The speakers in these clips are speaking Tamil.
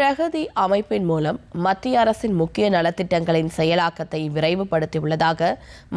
பிரகதி அமைப்பின் மூலம் மத்திய அரசின் முக்கிய நலத்திட்டங்களின் செயலாக்கத்தை விரைவுபடுத்தியுள்ளதாக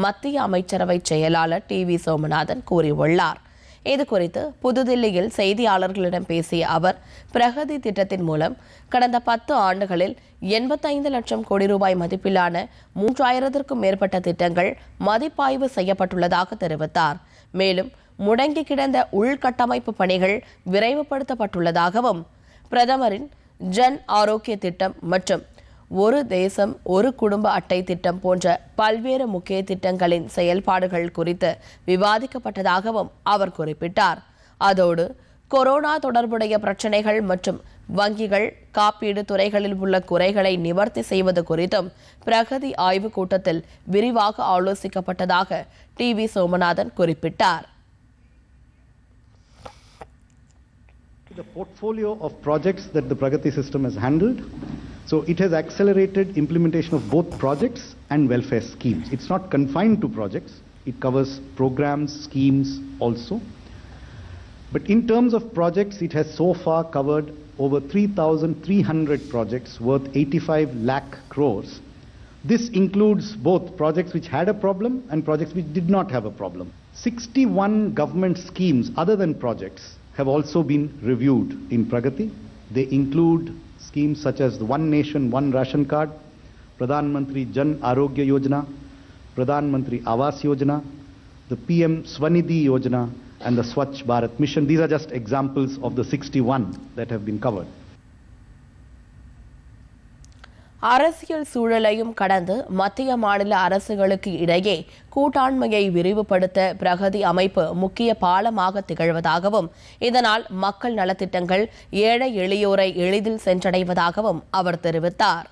மத்திய அமைச்சரவை செயலாளர் டி வி சோமநாதன் கூறியுள்ளார். இதுகுறித்து புதுதில்லியில் செய்தியாளர்களிடம் பேசிய அவர் பிரகதி திட்டத்தின் மூலம் கடந்த பத்து ஆண்டுகளில் எண்பத்தைந்து லட்சம் கோடி ரூபாய் மதிப்பிலான மூன்றாயிரத்திற்கும் மேற்பட்ட திட்டங்கள் மதிப்பாய்வு செய்யப்பட்டுள்ளதாக தெரிவித்தார். மேலும் முடங்கி கிடந்த உள்கட்டமைப்பு பணிகள் விரைவுபடுத்தப்பட்டுள்ளதாகவும் பிரதமரின் ஜன் ஆரோக்கிய திட்டம் மற்றும் ஒரு தேசம் ஒரு குடும்ப அட்டை திட்டம் போன்ற பல்வேறு முக்கிய திட்டங்களின் செயல்பாடுகள் குறித்து விவாதிக்கப்பட்டதாகவும் அவர் குறிப்பிட்டார். அதோடு கொரோனா தொடர்புடைய பிரச்சனைகள் மற்றும் வங்கிகள் காப்பீடு துறைகளில் உள்ள குறைகளை நிவர்த்தி செய்வது குறித்தும் பிரகதி ஆய்வுக் கூட்டத்தில் விரிவாக ஆலோசிக்கப்பட்டதாக டி வி சோமநாதன் குறிப்பிட்டார். The portfolio of projects that the Pragati system has handled. So it has accelerated implementation of both projects and welfare schemes. It's not confined to projects, it covers programs, schemes also. But in terms of projects, it has so far covered over 3,300 projects worth 85 lakh crores. This includes both projects which had a problem and projects which did not have a problem. 61 government schemes other than projects have also been reviewed in Pragati. They include schemes such as the One Nation, One Ration Card, Pradhan Mantri Jan Arogya Yojana, Pradhan Mantri Awas Yojana, the PM Swanidhi Yojana, and the Swachh Bharat Mission. These are just examples of the 61 that have been covered. அரசியல் சூழலையும் கடந்து மத்திய மாநில அரசுகளுக்கு இடையே கூட்டாண்மையை விரிவுபடுத்த பிரகதி அமைப்பு முக்கிய பாலமாக திகழ்வதாகவும் இதனால் மக்கள் நலத்திட்டங்கள் ஏழை எளியோரை எளிதில் சென்றடைவதாகவும் அவர் தெரிவித்தார்.